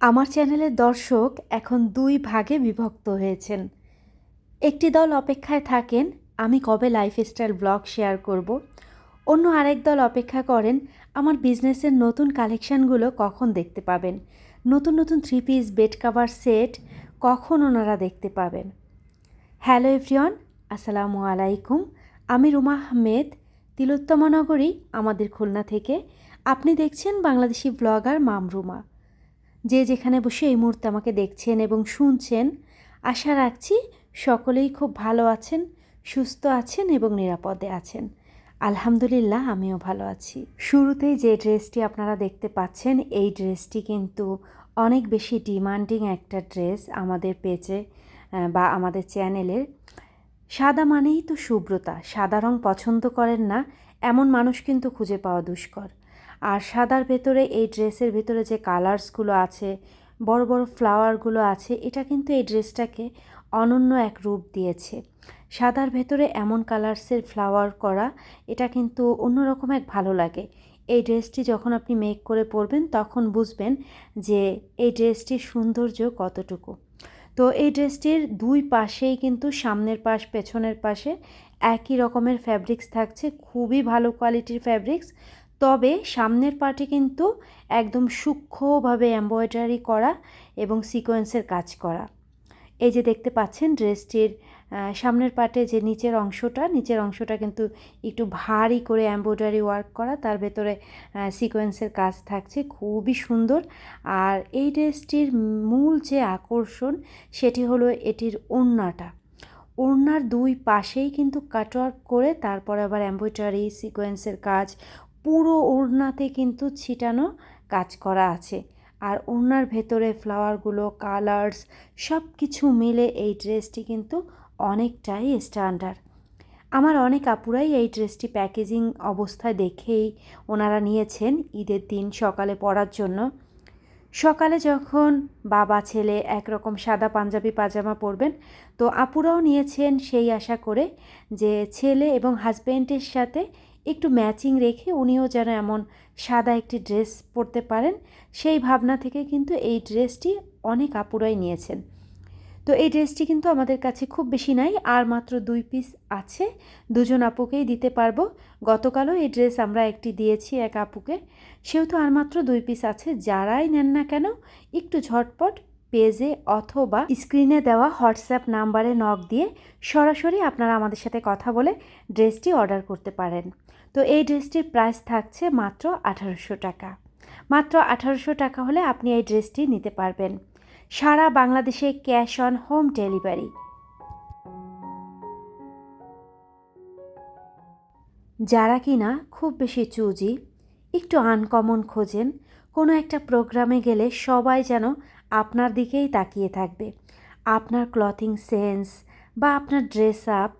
আমার চ্যানেলের দর্শক এখন দুই ভাগে বিভক্ত হয়েছেন। একটি দল অপেক্ষায় থাকেন, আমি কবে লাইফস্টাইল ব্লগ শেয়ার করব। অন্য আরেক দল অপেক্ষা করেন, আমার বিজনেসের নতুন কালেকশানগুলো কখন দেখতে পাবেন? নতুন নতুন three piece bed cover set কখন ওনারা দেখতে পাবেন? হ্যালো এভরিওয়ান আসসালামু আলাইকুম। আমি রুমা আহমেদ, তিলোত্তমা নগরী, আমাদের খুলনা থেকে। আপনি দেখছেন বাংলাদেশি ব্লগার মামরুমা। যে যেখানে বসে এই মুহূর্তে আমাকে দেখছেন এবং শুনছেন, আশা রাখছি সকলেই খুব ভালো আছেন, সুস্থ আছেন এবং নিরাপদে আছেন। আলহামদুলিল্লাহ, আমিও ভালো আছি। শুরুতেই যে ড্রেসটি আপনারা দেখতে পাচ্ছেন, এই ড্রেসটি কিন্তু অনেক বেশি ডিমান্ডিং একটা ড্রেস আমাদের পেজে বা আমাদের চ্যানেলের। সাদা মানেই তো শুভ্রতা, সাদা রং পছন্দ করেন না, এমন মানুষ কিন্তু খুঁজে পাওয়া দুষ্কর। আর সাদার ভেতরে এই ড্রেসের ভেতরে যে কালার্সগুলো আছে, বড় বড় ফ্লাওয়ারগুলো আছে, এটা কিন্তু এই ড্রেসটাকে অনন্য এক রূপ দিয়েছে। সাদার ভেতরে এমন কালার্সের ফ্লাওয়ার করা, এটা কিন্তু অন্যরকম এক ভালো লাগে। এই ড্রেসটি যখন আপনি মেক করে পরবেন, তখন বুঝবেন যে এই ড্রেসটির সৌন্দর্য কতটুকু। তো এই ড্রেসটির দুই পাশেই কিন্তু সামনের পাশ, পেছনের পাশে একই রকমের ফ্যাব্রিক্স থাকছে, খুবই ভালো কোয়ালিটির ফ্যাব্রিক্স। তবে সামনের পার্টে কিন্তু একদম সূক্ষ্মভাবে এমব্রয়ডারি করা এবং সিকোয়েন্সের কাজ করা। এই যে দেখতে পাচ্ছেন ড্রেসটির সামনের পার্টে যে নিচের অংশটা নিচের অংশটা কিন্তু একটু ভারী করে এমব্রয়ডারি ওয়ার্ক করা, তার ভেতরে সিকোয়েন্সের কাজ থাকছে, খুবই সুন্দর। আর এই ড্রেসটির মূল যে আকর্ষণ, সেটি হলো এটির ওড়নাটা। ওড়নার দুই পাশেই কিন্তু কাটওয়ার্ক করে, তারপরে আবার এমব্রয়ডারি, সিকোয়েন্সের কাজ পুরো ওড়নাতে কিন্তু ছিটানো কাজ করা আছে। আর ওড়নার ভেতরে ফ্লাওয়ারগুলো, কালার্স সব কিছু মিলে এই ড্রেসটি কিন্তু অনেকটাই স্ট্যান্ডার্ড। আমার অনেক আপুরাই এই ড্রেসটি প্যাকেজিং অবস্থায় দেখেই ওনারা নিয়েছেন ঈদের দিন সকালে পরার জন্য। সকালে যখন বাবা, ছেলে একরকম সাদা পাঞ্জাবি, পাজামা পরবেন, তো আপুরাও নিয়েছেন সেই আশা করে যে ছেলে এবং হাজব্যান্ডের সাথে একটু ম্যাচিং রেখে উনিও যেন এমন সাদা একটি ড্রেস পরতে পারেন, সেই ভাবনা থেকে কিন্তু এই ড্রেসটি অনেক আপুরাই নিয়েছেন। তো এই ড্রেসটি কিন্তু আমাদের কাছে খুব বেশি নাই, আর মাত্র দুই পিস আছে, দুজন আপুকেই দিতে পারব। গতকালও এই ড্রেস আমরা একটি দিয়েছি এক আপুকে, সেহেতু আর মাত্র দুই পিস আছে, যারাই নেন না কেন, একটু ঝটপট পেজে অথবা স্ক্রিনে দেওয়া হোয়াটসঅ্যাপ নাম্বারে নক দিয়ে সরাসরি আপনারা আমাদের সাথে কথা বলে ড্রেসটি অর্ডার করতে পারেন। তো এই ড্রেসটির প্রাইস থাকছে মাত্র আঠারোশো টাকা। মাত্র আঠারোশো টাকা হলে আপনি এই ড্রেসটি নিতে পারবেন। সারা বাংলাদেশে ক্যাশ অন হোম ডেলিভারি। যারা কিনা খুব বেশি চুজি, একটু আনকমন খোঁজেন, কোনো একটা প্রোগ্রামে গেলে সবাই যেন আপনার দিকেই তাকিয়ে থাকবে। আপনার ক্লথিং সেন্স বা আপনার ড্রেস আপ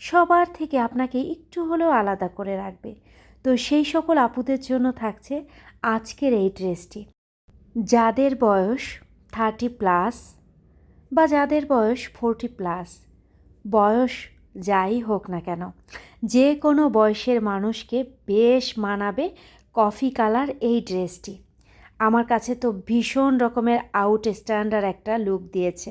সবার থেকে আপনাকে একটু হলেও আলাদা করে রাখবে। তো সেই সকল আপুদের জন্য থাকছে আজকের এই ড্রেসটি। যাদের বয়স থার্টি প্লাস বা যাদের বয়স ফোরটি প্লাস বয়স যাই হোক না কেন, যে কোনো বয়সের মানুষকে বেশ মানাবে কফি কালার এই ড্রেসটি। আমার কাছে তো ভীষণ রকমের আউট স্ট্যান্ডার্ড একটা লুক দিয়েছে।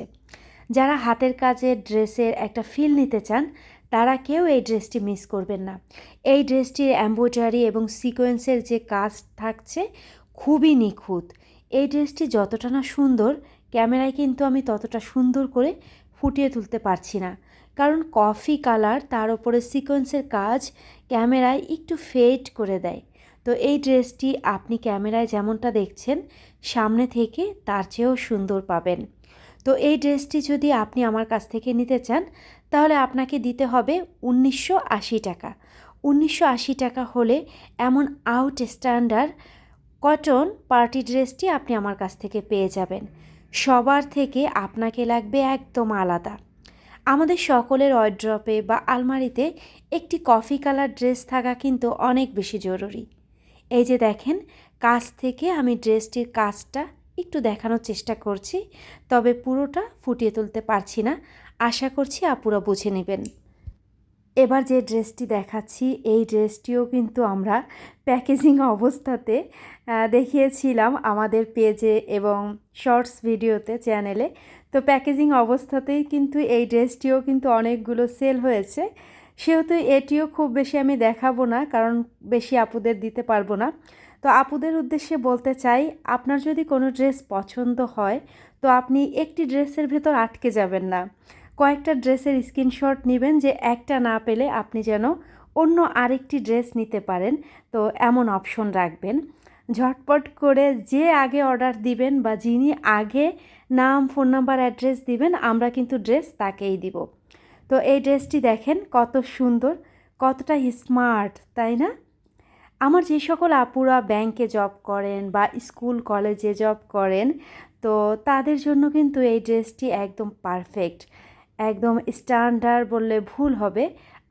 যারা হাতের কাজের ড্রেসের একটা ফিল নিতে চান, তারা কেউ এই ড্রেসটি মিস করবেন না। এই ড্রেসটির এম্ব্রয়ডারি এবং সিকোয়েন্সের যে কাজ থাকছে, খুবই নিখুঁত। এই ড্রেসটি যতটা না সুন্দর, ক্যামেরায় কিন্তু আমি ততটা সুন্দর করে ফুটিয়ে তুলতে পারছি না। কারণ কফি কালার তার উপরে সিকোয়েন্সের কাজ ক্যামেরায় একটু ফেড করে দেয়। তো এই ড্রেসটি আপনি ক্যামেরায় যেমনটা দেখছেন, সামনে থেকে তার চেয়েও সুন্দর পাবেন। তো এই ড্রেসটি যদি আপনি আমার কাছ থেকে নিতে চান, তাহলে আপনাকে দিতে হবে উনিশশো আশি টাকা। উনিশশো আশি টাকা হলে এমন আউট স্ট্যান্ডার্ড কটন পার্টি ড্রেসটি আপনি আমার কাছ থেকে পেয়ে যাবেন। সবার থেকে আপনাকে লাগবে একদম আলাদা। আমাদের সকলের ওয়ার্ড্রপে বা আলমারিতে একটি কফি কালার ড্রেস থাকা কিন্তু অনেক বেশি জরুরি। এই যে দেখেন, কাছ থেকে আমি ড্রেসটির কাজটা একটু দেখানোর চেষ্টা করছি, তবে পুরোটা ফুটিয়ে তুলতে পারছি না। আশা করছি আপুরা বুঝে নেবেন। এবার যে ড্রেসটি দেখাচ্ছি, এই ড্রেসটিও কিন্তু আমরা প্যাকেজিং অবস্থাতে দেখিয়েছিলাম আমাদের পেজে এবং শর্টস ভিডিওতে, চ্যানেলে। তো প্যাকেজিং অবস্থাতেই কিন্তু এই ড্রেসটিও কিন্তু অনেকগুলো সেল হয়েছে। সেহেতু এটিও খুব বেশি আমি দেখাবো না, কারণ বেশি আপুদের দিতে পারব না। তো আপুদের উদ্দেশ্যে বলতে চাই, আপনার যদি কোনো ড্রেস পছন্দ হয়, তো আপনি একটি ড্রেসের ভেতর আটকে যাবেন না। কয়েকটা ড্রেসের স্ক্রিনশট নেবেন যে একটা না পেলে আপনি যেন অন্য আরেকটি ড্রেস নিতে পারেন। তো এমন অপশন রাখবেন। ঝটপট করে যে আগে অর্ডার দিবেন বা যিনি আগে নাম, ফোন নাম্বার, অ্যাড্রেস দিবেন, আমরা কিন্তু ড্রেস তাকেই দিব। তো এই ড্রেসটি দেখেন কত সুন্দর, কতটা স্মার্ট তাই না? আমার যে সকল আপুরা ব্যাংকে জব করেন বা স্কুল কলেজে জব করেন, তো তাদের জন্য কিন্তু এই ড্রেসটি একদম পারফেক্ট একদম স্ট্যান্ডার্ড বললে ভুল হবে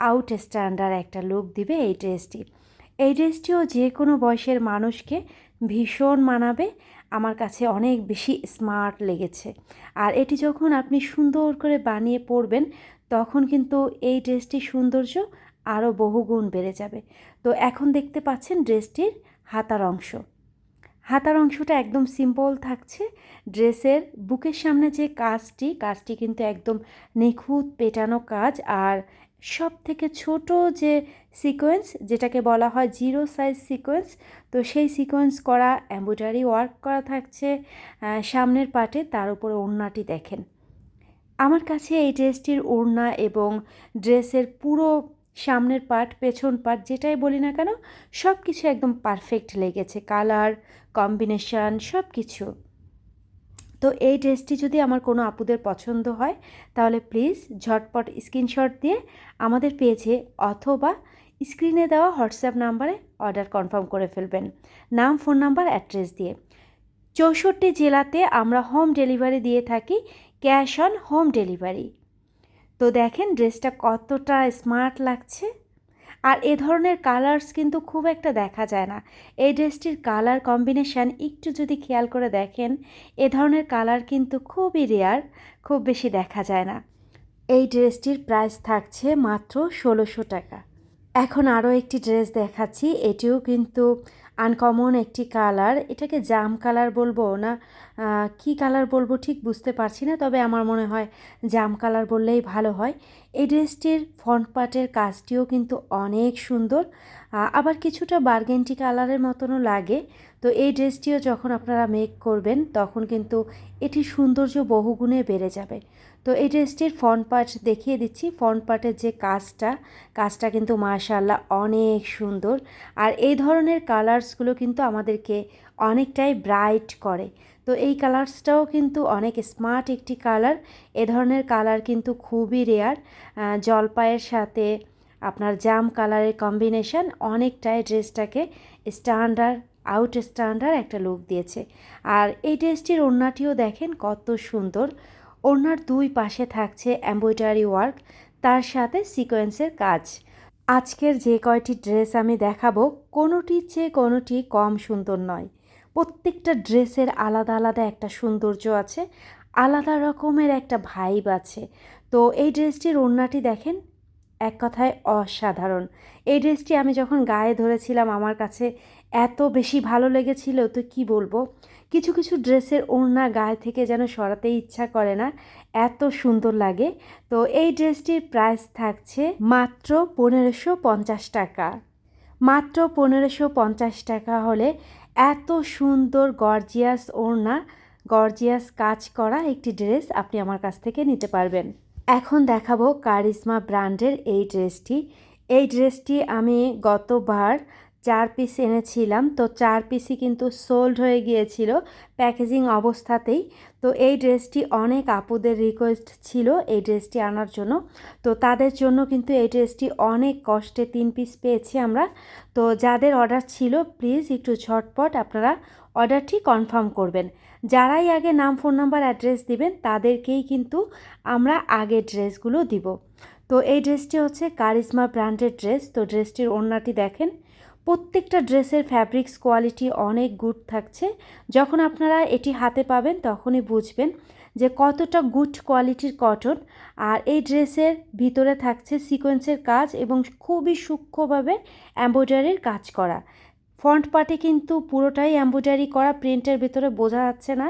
আউট স্ট্যান্ডার্ড একটা লুক দিবে এই ড্রেসটি। এই ড্রেসটিও যে কোনো বয়সের মানুষকে ভীষণ মানাবে, আমার কাছে অনেক বেশি স্মার্ট লেগেছে। আর এটি যখন আপনি সুন্দর করে বানিয়ে পরবেন তখন কিন্তু এই ড্রেসটির সৌন্দর্য আরও বহুগুণ বেড়ে যাবে। তো এখন দেখতে পাচ্ছেন ড্রেসটির হাতার অংশ। হাতার অংশটা একদম সিম্পল থাকছে। ড্রেসের বুকের সামনে যে কাজটি কাজটি কিন্তু একদম নিখুঁত পেটানো কাজ। আর সব থেকে ছোট যে সিকোয়েন্স যেটাকে বলা হয় জিরো সাইজ সিকোয়েন্স তো সেই সিকোয়েন্স করা এম্ব্রয়ডারি ওয়ার্ক করা থাকছে সামনের পাটে, তার উপরে ওড়নাটি দেখেন। আমার কাছে এই ড্রেসটির ওড়না এবং ড্রেসের পুরো সামনের পার্ট, পেছন পার্ট যেটাই বলি না কেন সব কিছু একদম পারফেক্ট লেগেছে। কালার কম্বিনেশন সব কিছু তো এই ড্রেসটি যদি আমার কোনো আপুদের পছন্দ হয়, তাহলে প্লিজ ঝটপট স্ক্রিনশট দিয়ে আমাদের পেয়েছে অথবা স্ক্রিনে দেওয়া হোয়াটসঅ্যাপ নাম্বারে অর্ডার কনফার্ম করে ফেলবেন। নাম ফোন নাম্বার অ্যাড্রেস দিয়ে। চৌষট্টি জেলাতে আমরা হোম ডেলিভারি দিয়ে থাকি। Cash on home delivery. তো দেখেন ড্রেসটা কতটা স্মার্ট লাগছে। আর এ ধরনের কালার্স কিন্তু খুব একটা দেখা যায় না। এই ড্রেসটির কালার কম্বিনেশান একটু যদি খেয়াল করে দেখেন, এ ধরনের কালার কিন্তু খুবই রেয়ার, খুব বেশি দেখা যায় না। এই ড্রেসটির প্রাইস থাকছে মাত্র ষোলোশো টাকা। এখন আরও একটি ড্রেস দেখাচ্ছি, এটিও কিন্তু আনকমন একটি কালার। এটাকে জাম কালার বলব না কি কালার বলব ঠিক বুঝতে পারছি না, তবে আমার মনে হয় জাম কালার বললেই ভালো হয়। এই ড্রেসটির ফ্রন্ট পার্টের কাজটিও কিন্তু অনেক সুন্দর আবার কিছুটা বার্গেন্টি কালারের মতনও লাগে। তো এই ড্রেসটিও যখন আপনারা মেক করবেন, তখন কিন্তু এটির সৌন্দর্য বহুগুণে বেড়ে যাবে। তো এই ড্রেসটির ফ্রন্ট পার্ট দেখিয়ে দিচ্ছি ফ্রন্ট পার্টের যে কাজটা কাজটা কিন্তু মাশাল্লাহ অনেক সুন্দর। আর এই ধরনের কালার্সগুলো কিন্তু আমাদেরকে অনেকটাই ব্রাইট করে। তো এই কালার্সটাও কিন্তু অনেক স্মার্ট একটি কালার। এ ধরনের কালার কিন্তু খুবই রেয়ার। জলপাইয়ের সাথে আপনার জাম কালারের কম্বিনেশন অনেকটাই ড্রেসটাকে স্ট্যান্ডার্ড আউট স্ট্যান্ডার্ড একটা লুক দিয়েছে। আর এই ড্রেসটির ওড়নাটিও দেখেন কত সুন্দর। ওড়নার দুই পাশে থাকছে এমব্রয়ডারি ওয়ার্ক, তার সাথে সিকোয়েন্সের কাজ। আজকের যে কয়টি ড্রেস আমি দেখাবো, কোনোটির চেয়ে কোনোটি কম সুন্দর নয়। প্রত্যেকটা ড্রেসের আলাদা আলাদা একটা সৌন্দর্য আছে, আলাদা রকমের একটা ভাইব আছে। তো এই ড্রেসটির ওড়নাটি দেখেন, এক কথায় অসাধারণ। এই ড্রেসটি আমি যখন গায়ে ধরেছিলাম, আমার কাছে এত বেশি ভালো লেগেছিল, তো কি বলব? কিছু কিছু ড্রেসের ওড়না গায়ে থেকে যেন সরাতে ইচ্ছা করে না, এত সুন্দর লাগে। তো এই ড্রেসটির প্রাইস থাকছে মাত্র পনেরোশো পঞ্চাশ টাকা। মাত্র পনেরোশো পঞ্চাশ টাকা হলে এত সুন্দর গর্জিয়াস ওড়না গর্জিয়াস কাজ করা একটি ড্রেস আপনি আমার কাছ থেকে নিতে পারবেন। এখন দেখাবো কারিজমা ব্র্যান্ডের এই ড্রেসটি। এই ড্রেসটি আমি গতবার চার পিস এনেছিলাম, তো চার পিসই কিন্তু সোল্ড হয়ে গিয়েছিল। প্যাকেজিং অবস্থাতেই তো এই ড্রেসটি অনেক আপুদের রিকোয়েস্ট ছিল এই ড্রেসটি আনার জন্য। তো তাদের জন্য কিন্তু এই ড্রেসটি অনেক কষ্টে তিন পিস পেয়েছি আমরা। তো যাদের অর্ডার ছিল প্লিজ একটু ঝটপট আপনারা অর্ডারটি কনফার্ম করবেন। যারাই আগে নাম ফোন নাম্বার অ্যাড্রেস দিবেন, তাদেরকেই কিন্তু আমরা আগে ড্রেসগুলো দিব। তো এই ড্রেসটি হচ্ছে কারিজমা ব্র্যান্ডের ড্রেস। তো ড্রেসটির ওড়নাটি দেখেন। প্রত্যেকটা ড্রেসের ফ্যাব্রিক্স কোয়ালিটি অনেক গুড থাকছে। যখন আপনারা এটি হাতে পাবেন, তখনই বুঝবেন যে কতটা গুড কোয়ালিটির কটন আর এই ড্রেসের ভিতরে থাকছে সিকোয়েন্সের কাজ এবং খুবই সূক্ষ্মভাবে এম্ব্রয়ডারির কাজ করা। ফ্রন্ট পার্টে কিন্তু পুরোটাই এম্ব্রয়ডারি করা প্রিন্টের ভিতরে বোঝা যাচ্ছে না।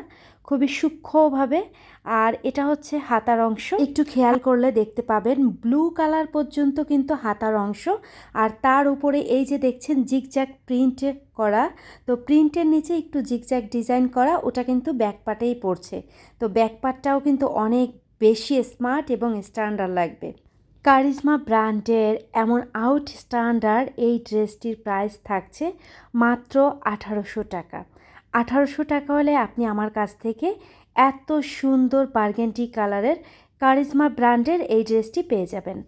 খুবই সূক্ষ্মভাবে আর এটা হচ্ছে হাতার অংশ। একটু খেয়াল করলে দেখতে পাবেন, ব্লু কালার পর্যন্ত কিন্তু হাতার অংশ। আর তার উপরে এই যে দেখছেন জিগজ্যাগ প্রিন্ট করা, তো প্রিন্টের নিচে একটু জিগজ্যাগ ডিজাইন করা, ওটা কিন্তু ব্যাকপাটেই পড়ছে। তো ব্যাকপাটটাও কিন্তু অনেক বেশি স্মার্ট এবং স্ট্যান্ডার্ড লাগবে। কারিজমা ব্র্যান্ডের এমন আউট স্ট্যান্ডার্ড এই ড্রেসটির প্রাইস থাকছে মাত্র আঠারোশো টাকা। আঠারোশো টাকা হলে আপনি আমার কাছ থেকে এত সুন্দর বার্গেন্টি কালারের কারিজমা ব্র্যান্ডের এই ড্রেসটি পেয়ে যাবেন।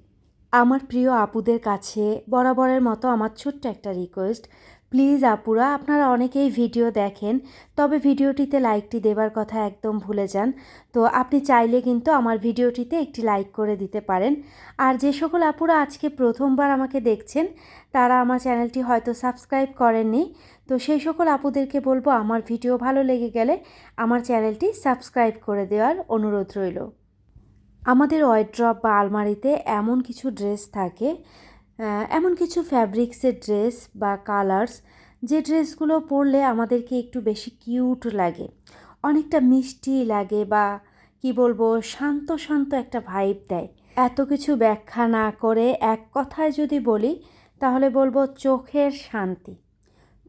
আমার প্রিয় আপুদের কাছে বরাবরের মতো আমার ছোট্ট একটা রিকোয়েস্ট প্লিজ আপুরা, আপনারা অনেকেই ভিডিও দেখেন, তবে ভিডিওটিতে লাইকটি দেবার কথা একদম ভুলে যান। তো আপনি চাইলে কিন্তু আমার ভিডিওটিতে একটি লাইক করে দিতে পারেন। আর যে সকল আপুরা আজকে প্রথমবার আমাকে দেখছেন, তারা আমার চ্যানেলটি হয়তো সাবস্ক্রাইব করেননি। তো সেই সকল আপুদেরকে বলব, আমার ভিডিও ভালো লেগে গেলে আমার চ্যানেলটি সাবস্ক্রাইব করে দেওয়ার অনুরোধ রইল। আমাদের ওয়াইড্রপ বা আলমারিতে এমন কিছু ড্রেস থাকে এমন কিছু ফ্যাব্রিক্সের ড্রেস বা কালার্স যে ড্রেসগুলো পরলে আমাদেরকে একটু বেশি কিউট লাগে। অনেকটা মিষ্টি লাগে বা কি বলব, শান্ত শান্ত একটা ভাইব দেয়। এত কিছু ব্যাখ্যা না করে এক কথায় যদি বলি, তাহলে বলব চোখের শান্তি।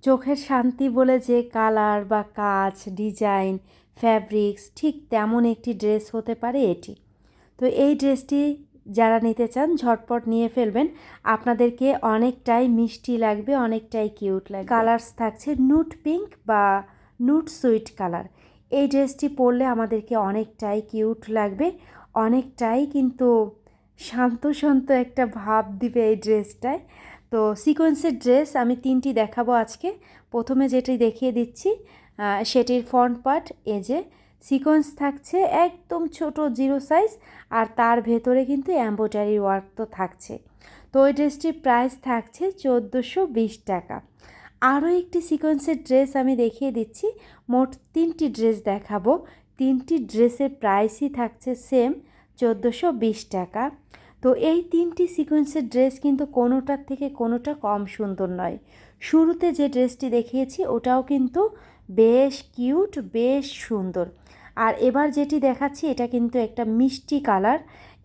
চোখের শান্তি বলে যে কালার বা কাজ ডিজাইন ফ্যাব্রিক্স ঠিক তেমন একটি ড্রেস হতে পারে এটি। তো এই ড্রেসটি যারা নিতে চান, ঝটপট নিয়ে ফেলবেন। আপনাদেরকে অনেকটাই মিষ্টি লাগবে, অনেকটাই কিউট লাগবে। কালার্স থাকছে নুট পিঙ্ক বা নুট সুইট কালার। এই ড্রেসটি পরলে আমাদেরকে অনেকটাই কিউট লাগবে, অনেকটাই কিন্তু শান্ত শান্ত একটা ভাব দিবে এই ড্রেসটায়। তো সিকোয়েন্সের ড্রেস আমি তিনটি দেখাবো আজকে। প্রথমে যেটি দেখিয়ে দিচ্ছি সেটির ফ্রন্ট পার্ট যে সিকোয়েন্স থাকছে একদম ছোট জিরো সাইজ আর তার ভেতরে কিন্তু এম্ব্রয়ডারি ওয়ার্ক তো থাকছে। তো ওই ড্রেসটির প্রাইস থাকছে চোদ্দোশো বিশ টাকা। আরও একটি সিকোয়েন্সের ড্রেস আমি দেখিয়ে দিচ্ছি। মোট তিনটি ড্রেস দেখাবো। তিনটি ড্রেসের প্রাইসই থাকছে সেম চোদ্দোশো বিশ টাকা। তো এই তিনটি সিকোয়েন্সের ড্রেস কিন্তু কোনোটার থেকে কোনোটা কম সুন্দর নয়। শুরুতে যে ড্রেসটি দেখিয়েছি ওটাও কিন্তু বেশ কিউট, বেশ সুন্দর। আর এবার যেটি দেখাচ্ছি, এটা কিন্তু একটা মিষ্টি কালার।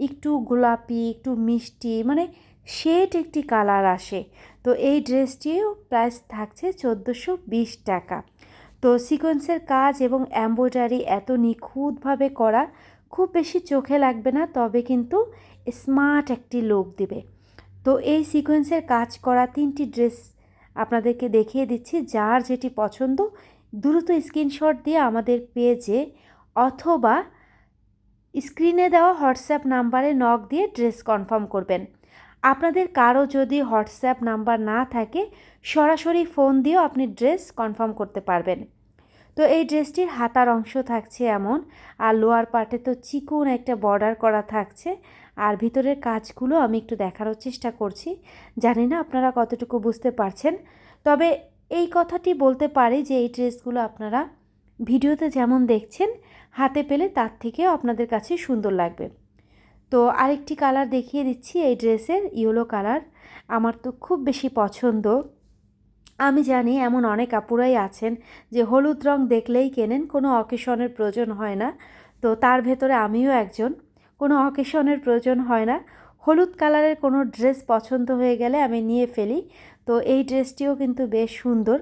একটু গোলাপি, একটু মিষ্টি মানে শেড একটি কালার আসে। তো এই ড্রেসটিও প্রাইস থাকছে চোদ্দোশো বিশ টাকা। তো সিকোয়েন্সের কাজ এবং এম্ব্রয়ডারি এত নিখুঁতভাবে করা, খুব বেশি চোখে লাগবে না, তবে কিন্তু স্মার্ট একটি লুক দেবে। তো এই সিকোয়েন্সের কাজ করা তিনটি ড্রেস আপনাদেরকে দেখিয়ে দিচ্ছি। যার যেটি পছন্দ, দ্রুত স্ক্রিনশট দিয়ে আমাদের পেজে অথবা স্ক্রিনে দেওয়া হোয়াটসঅ্যাপ নাম্বারে নক দিয়ে ড্রেস কনফার্ম করবেন। আপনাদের কারও যদি হোয়াটসঅ্যাপ নাম্বার না থাকে, সরাসরি ফোন দিয়েও আপনি ড্রেস কনফার্ম করতে পারবেন। তো এই ড্রেসটির হাতার অংশ থাকছে এমন, আর লোয়ার পার্টে তো চিকুন একটা বর্ডার করা থাকছে। আর ভিতরের কাজগুলো আমি একটু দেখানোর চেষ্টা করছি। জানি না আপনারা কতটুকু বুঝতে পারছেন। তবে এই কথাটি বলতে পারি যে এই ড্রেসগুলো আপনারা ভিডিওতে যেমন দেখছেন হাতে পেলে তার থেকেও আপনাদের কাছে সুন্দর লাগবে। তো আরেকটি কালার দেখিয়ে দিচ্ছি, এই ড্রেসের ইয়েলো কালার। আমার তো খুব বেশি পছন্দ। আমি জানি এমন অনেক আপুরাই আছেন যে হলুদ রং দেখলেই কেনেন, কোনো অকেশনের প্রয়োজন হয় না। তো তার ভেতরে আমিও একজন, কোনো অকেশনের প্রয়োজন হয় না। হলুদ কালারের কোনো ড্রেস পছন্দ হয়ে গেলে আমি নিয়ে ফেলি। তো এই ড্রেসটিও কিন্তু বেশ সুন্দর।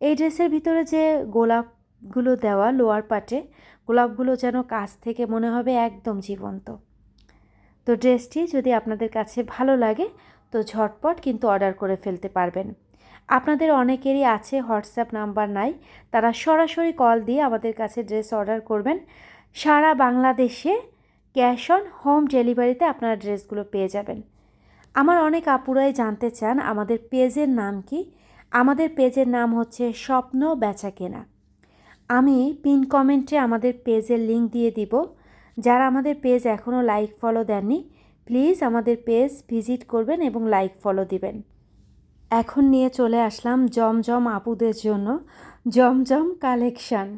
এই ড্রেসের ভিতরে যে গোলাপগুলো দেওয়া, লোয়ার পাটে গোলাপগুলো যেন কাছ থেকে মনে হবে একদম জীবন্ত। তো ড্রেসটি যদি আপনাদের কাছে ভালো লাগে, তো ঝটপট কিন্তু অর্ডার করে ফেলতে পারবেন। আপনাদের অনেকেরই আছে হোয়াটসঅ্যাপ নাম্বার নাই, তারা সরাসরি কল দিয়ে আমাদের কাছে ড্রেস অর্ডার করবেন। সারা বাংলাদেশে ক্যাশ অন হোম ডেলিভারিতে আপনারা ড্রেসগুলো পেয়ে যাবেন। আমার অনেক আপুরাই জানতে চান আমাদের পেজের নাম কি? আমাদের পেজের নাম হচ্ছে স্বপ্ন বেচা কেনা। আমি পিন কমেন্টে আমাদের পেজের লিঙ্ক দিয়ে দিব। যারা আমাদের পেজ এখনও লাইক ফলো দেননি প্লিজ আমাদের পেজ ভিজিট করবেন এবং লাইক ফলো দিবেন। এখন নিয়ে চলে আসলাম জমজম আপুদের জন্য জমজম collection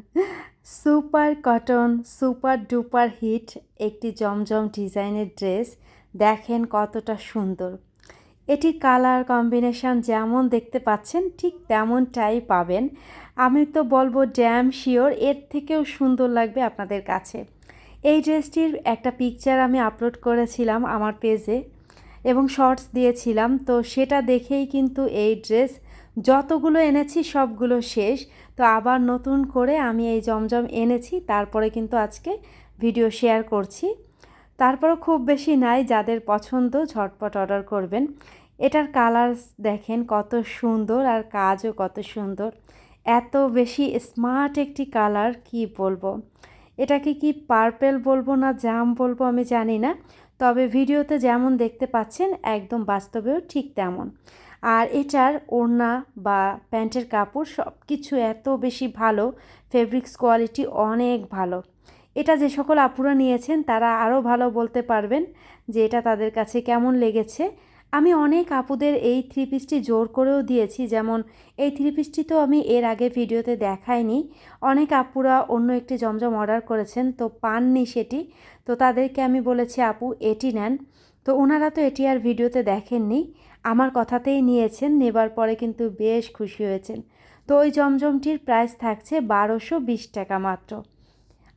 super cotton super duper hit একটি জমজম ডিজাইনের ড্রেস দেখেন কতটা সুন্দর। এটির কালার কম্বিনেশন যেমন দেখতে পাচ্ছেন, ঠিক তেমনটাই পাবেন। আমি তো বলব ড্যাম শিওর এর থেকেও সুন্দর লাগবে আপনাদের কাছে। এই ড্রেসটির একটা পিকচার আমি আপলোড করেছিলাম আমার পেজে এবং শর্টস দিয়েছিলাম। তো সেটা দেখেই কিন্তু এই ড্রেস যতগুলো এনেছি সবগুলো শেষ। তো আবার নতুন করে আমি এই জমজম এনেছি, তারপরে কিন্তু আজকে ভিডিও শেয়ার করছি। তারপরও খুব বেশি নাই, যাদের পছন্দ ঝটপট অর্ডার করবেন। এটার কালার দেখেন কত সুন্দর আর কাজও কত সুন্দর। এত বেশি স্মার্ট একটি কালার কি বলব? এটাকে কি পার্পেল বলব না জাম বলব আমি জানি না, তবে ভিডিওতে যেমন দেখতে পাচ্ছেন একদম বাস্তবেও ঠিক তেমন। আর এটার ওড়না বা প্যান্টের কাপড় সব কিছু এত বেশি ভালো ফেব্রিক্স কোয়ালিটি অনেক ভালো। এটা যে সকল আপুরা নিয়েছেন তারা আরও ভালো বলতে পারবেন যে এটা তাদের কাছে কেমন লেগেছে। আমি অনেক আপুদের এই থ্রি পিসটি জোর করেও দিয়েছি, যেমন এই থ্রি পিসটি তো আমি এর আগে ভিডিওতে দেখাইনি। অনেক আপুরা অন্য একটি জমজম অর্ডার করেছেন, তো পাননি সেটি। তো তাদেরকে আমি বলেছি, আপু, এটি নেন। তো ওনারা তো এটি আর ভিডিওতে দেখেননি, আমার কথাতেই নিয়েছেন, নেবার পরে কিন্তু বেশ খুশি হয়েছেন। তো ওই জমজমটির প্রাইস থাকছে বারোশো বিশ টাকা মাত্র।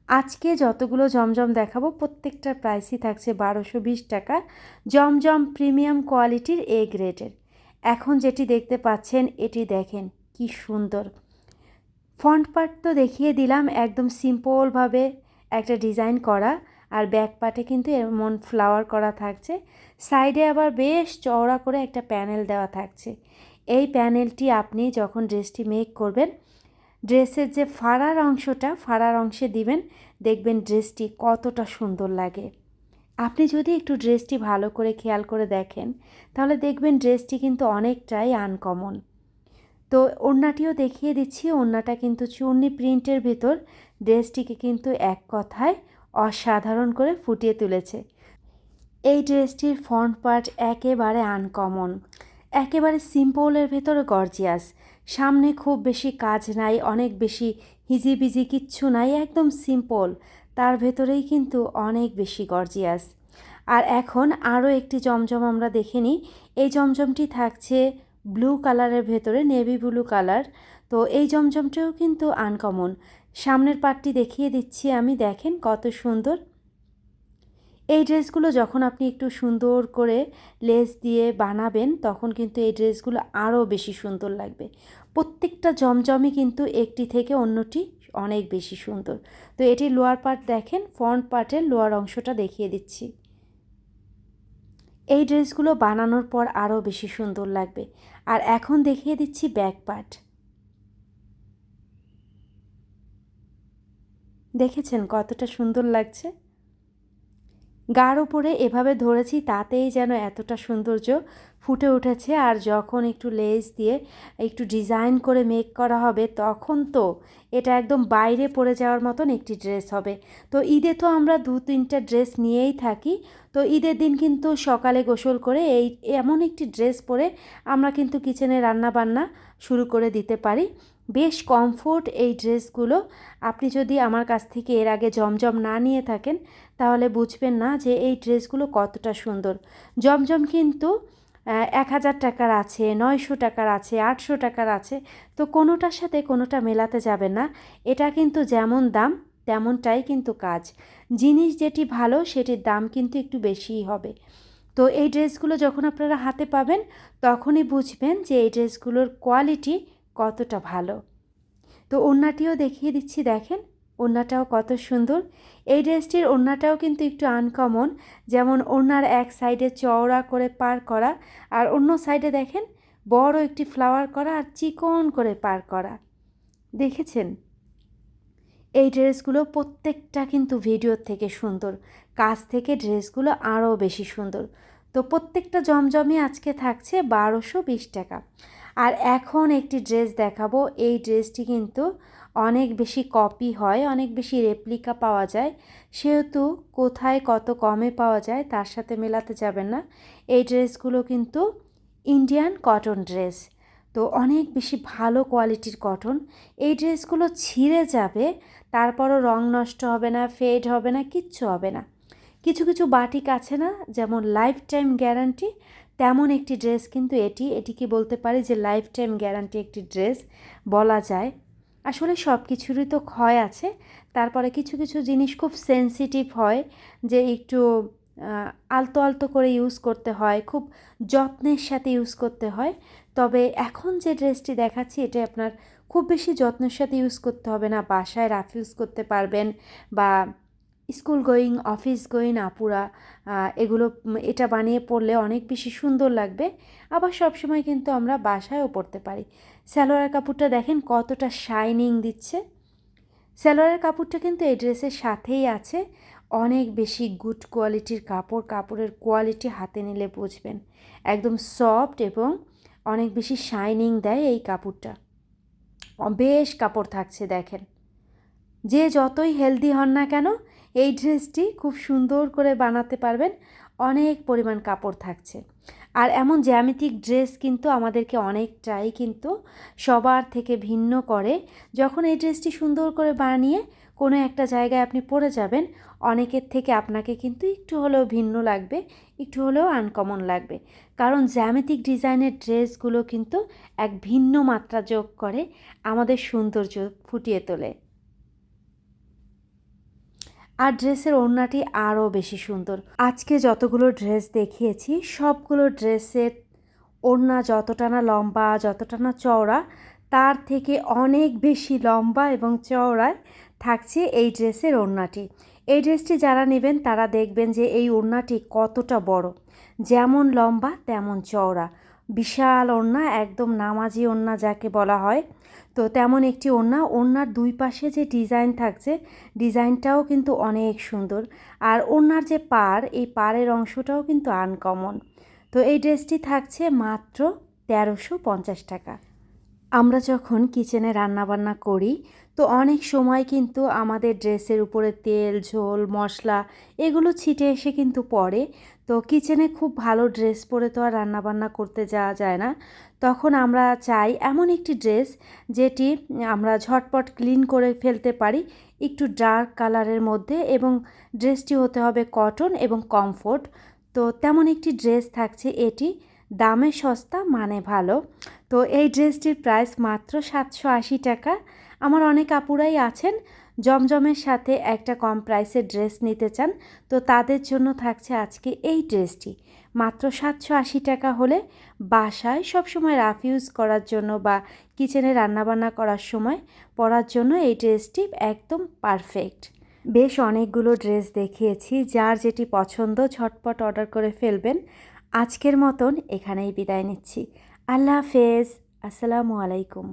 আজকে যতগুলো জমজম দেখাবো, প্রত্যেকটার প্রাইসই থাকছে বারোশো বিশ টাকা। জমজম প্রিমিয়াম কোয়ালিটির এ গ্রেডের এখন যেটি দেখতে পাচ্ছেন, এটি দেখেন কি সুন্দর। ফ্রন্ট পার্ট তো দেখিয়ে দিলাম, একদম সিম্পলভাবে একটা ডিজাইন করা, আর ব্যাক পার্টে কিন্তু এমন ফ্লাওয়ার করা থাকছে। সাইডে আবার বেশ চওড়া করে একটা প্যানেল দেওয়া থাকছে। এই প্যানেলটি আপনি যখন ড্রেসটি মেক করবেন ড্রেসের যে ফাড়ার অংশটা, ফাড়ার অংশে দিবেন, দেখবেন ড্রেসটি কতটা সুন্দর লাগে। আপনি যদি একটু ড্রেসটি ভালো করে খেয়াল করে দেখেন, তাহলে দেখবেন ড্রেসটি কিন্তু অনেকটাই আনকমন তো ওড়নাটিও দেখিয়ে দিচ্ছি, ওড়নাটা কিন্তু চূর্ণি প্রিন্টের ভিতর, ড্রেসটিকে কিন্তু এক কথায় অসাধারণ করে ফুটিয়ে তুলেছে। এই ড্রেসটির ফ্রন্ট পার্ট একেবারে আনকমন একেবারে সিম্পলের ভেতরে গর্জিয়াস সামনে খুব বেশি কাজ নাই, অনেক বেশি হিজিবিজি, কিচ্ছু নাই, একদম সিম্পল তার ভেতরেই কিন্তু অনেক বেশি গর্জিয়াস আর এখন আরও একটি জমজম আমরা দেখে নিই। এই জমজমটি থাকছে ব্লু কালারের ভেতরে নেভি ব্লু কালার তো এই জমজমটিও কিন্তু আনকমন সামনের পার্টটি দেখিয়ে দিচ্ছি আমি, দেখেন কত সুন্দর। এই ড্রেসগুলো যখন আপনি একটু সুন্দর করে লেস দিয়ে বানাবেন, তখন কিন্তু এই ড্রেসগুলো আরও বেশি সুন্দর লাগবে। প্রত্যেকটা জমজমই কিন্তু একটি থেকে অন্যটি অনেক বেশি সুন্দর। তো এটি লোয়ার পার্ট দেখেন, ফ্রন্ট পার্টের লোয়ার অংশটা দেখিয়ে দিচ্ছি। এই ড্রেসগুলো বানানোর পর আরও বেশি সুন্দর লাগবে। আর এখন দেখিয়ে দিচ্ছি ব্যাক পার্ট। দেখেছেন কতটা সুন্দর লাগছে? গার উপরে এভাবে ধরেছি, তাতেই যেন এতটা সৌন্দর্য ফুটে উঠেছে। আর যখন একটু লেস দিয়ে একটু ডিজাইন করে মেক করা হবে, তখন তো এটা একদম বাইরে পড়ে যাওয়ার মতন একটি ড্রেস হবে। তো ঈদে তো আমরা দু তিনটা ড্রেস নিয়েই থাকি। তো ঈদের দিন কিন্তু সকালে গোসল করে এই এমন একটি ড্রেস পরে আমরা কিন্তু কিচেনে রান্না বান্না শুরু করে দিতে পারি। বেশ কমফোর্ট এই ড্রেসগুলো। আপনি যদি আমার কাছ থেকে এর আগে জমজম না নিয়ে থাকেন তাহলে বুঝবেন না যে এই ড্রেসগুলো কতটা সুন্দর। জমজম কিন্তু এক হাজার টাকার আছে, নয়শো টাকার আছে, আটশো টাকার আছে, তো কোনোটার সাথে কোনোটা মেলাতে যাবে না। এটা কিন্তু যেমন দাম, তেমনটাই কিন্তু কাজ। জিনিস যেটি ভালো, সেটির দাম কিন্তু একটু বেশিই হবে। তো এই ড্রেসগুলো যখন আপনারা হাতে পাবেন, তখনই বুঝবেন যে এই ড্রেসগুলোর কোয়ালিটি কতটা ভালো। তো ওড়নাটিও দেখিয়ে দিচ্ছি, দেখেন। ওড়নাটাও কত সুন্দর। এই ড্রেসটির ওড়নাটাও কিন্তু একটু আনকমন যেমন ওড়নার এক সাইডে চওড়া করে পার করা আর অন্য সাইডে দেখেন বড় একটি ফ্লাওয়ার করা আর চিকন করে পার করা। দেখেছেন? এই ড্রেসগুলো প্রত্যেকটা কিন্তু ভিডিওর থেকে সুন্দর, কাছ থেকে ড্রেসগুলো আরও বেশি সুন্দর। তো প্রত্যেকটা জমজমে আজকে থাকছে বারোশো বিশ টাকা। আর এখন একটি ড্রেস দেখাবো, এই ড্রেসটি কিন্তু অনেক বেশি কপি হয়, অনেক বেশি রেপ্লিকা পাওয়া যায়। সেহেতু কোথায় কত কমে পাওয়া যায় তার সাথে মেলাতে যাবেন না। এই ড্রেসগুলো কিন্তু ইন্ডিয়ান কটন ড্রেস তো অনেক বেশি ভালো কোয়ালিটির কটন এই ড্রেসগুলো ছিঁড়ে যাবে, তারপরও রং নষ্ট হবে না ফেড হবে না, কিচ্ছু হবে না। কিছু কিছু বাটিক আছে না, যেমন লাইফ টাইম গ্যারান্টি তেমন একটি ড্রেস কিন্তু এটি, এটিকে বলতে পারি যে লাইফ টাইম গ্যারান্টি একটি ড্রেস বলা যায়। আসলে সব কিছুরই তো ক্ষয় আছে। তারপরে কিছু কিছু জিনিস খুব সেন্সিটিভ হয় যে একটু আলতো আলতো করে ইউজ করতে হয়, খুব যত্নের সাথে ইউজ করতে হয়। তবে এখন যে ড্রেসটি দেখাচ্ছি, এটা আপনার খুব বেশি যত্নের সাথে ইউজ করতে হবে না। বাসায় রাফ ইউজ করতে পারবেন বা স্কুল গোয়িং অফিস গোয়িং আপুরা এগুলো এটা বানিয়ে পড়লে অনেক বেশি সুন্দর লাগবে। আবার সবসময় কিন্তু আমরা বাসায়ও পড়তে পারি। স্যালোয়ার কাপড়টা দেখেন কতটা শাইনিং দিচ্ছে। স্যালোয়ারের কাপড়টা কিন্তু এই ড্রেসের সাথেই আছে। অনেক বেশি গুড কোয়ালিটির কাপড়, কাপড়ের কোয়ালিটি হাতে নিলে বুঝবেন। একদম সফট এবং অনেক বেশি শাইনিং দেয় এই কাপড়টা। বেশ কাপড় থাকছে দেখেন। যে যতই হেলদি হন না কেন, এই ড্রেসটি খুব সুন্দর করে বানাতে পারবেন। অনেক পরিমাণ কাপড় থাকছে। আর এমন জ্যামিতিক ড্রেস কিন্তু আমাদেরকে অনেকটাই কিন্তু সবার থেকে ভিন্ন করে। যখন এই ড্রেসটি সুন্দর করে বানিয়ে কোনো একটা জায়গায় আপনি পড়ে যাবেন, অনেকের থেকে আপনাকে কিন্তু একটু হলেও ভিন্ন লাগবে, একটু হলেও আনকমন লাগবে। কারণ জ্যামিতিক ডিজাইনের ড্রেসগুলো কিন্তু এক ভিন্ন মাত্রা যোগ করে আমাদের সৌন্দর্য ফুটিয়ে তোলে। আর ড্রেসের ওড়নাটি আরও বেশি সুন্দর। আজকে যতগুলো ড্রেস দেখিয়েছি, সবগুলো ড্রেসের ওড়না যতটা না লম্বা, যতটা না চওড়া, তার থেকে অনেক বেশি লম্বা এবং চওড়ায় থাকছে এই ড্রেসের ওড়নাটি। এই ড্রেসটি যারা নেবেন, তারা দেখবেন যে এই ওড়নাটি কতটা বড়। যেমন লম্বা, তেমন চওড়া। বিশাল ওড়না, একদম নামাজি ওড়না যাকে বলা হয়। তো তেমন একটি ওড়না, ওড়নার দুই পাশে যে ডিজাইন থাকছে, ডিজাইনটাও কিন্তু অনেক সুন্দর। আর ওড়নার যে পার এই পাড়ের অংশটাও কিন্তু আনকমন। তো এই ড্রেসটি থাকছে মাত্র তেরোশো পঞ্চাশ টাকা। আমরা যখন কিচেনে রান্নাবান্না করি, তো অনেক সময় কিন্তু আমাদের ড্রেসের উপরে তেল, ঝোল, মশলা, এগুলো ছিটে এসে কিন্তু পড়ে। তো কিচেনে খুব ভালো ড্রেস পরে তো আর রান্নাবান্না করতে যাওয়া যায় না। তখন আমরা চাই এমন একটি ড্রেস যেটি আমরা ঝটপট ক্লিন করে ফেলতে পারি একটু ডার্ক কালারের মধ্যে এবং ড্রেসটি হতে হবে কটন এবং কমফোর্ট। তো তেমন একটি ড্রেস থাকছে এটি, দামে সস্তা মানে ভালো। তো এই ড্রেসটির প্রাইস মাত্র সাতশো আশি টাকা। আমার অনেক আপুরাই আছেন জমজমের সাথে একটা কম প্রাইসের ড্রেস নিতে চান, তো তাদের জন্য থাকছে আজকে এই ড্রেসটি। মাত্র সাতশো আশি টাকা হলে বাসায় সবসময় রাফ ইউজ করার জন্য বা কিচেনে রান্নাবান্না করার সময় পরার জন্য এই ড্রেসটি একদম পারফেক্ট। বেশ অনেকগুলো ড্রেস দেখিয়েছি, যার যেটি পছন্দ ঝটপট অর্ডার করে ফেলবেন। আজকের মতন এখানেই বিদায় নিচ্ছি। আল্লাহ হাফেজ। আসসালামু আলাইকুম।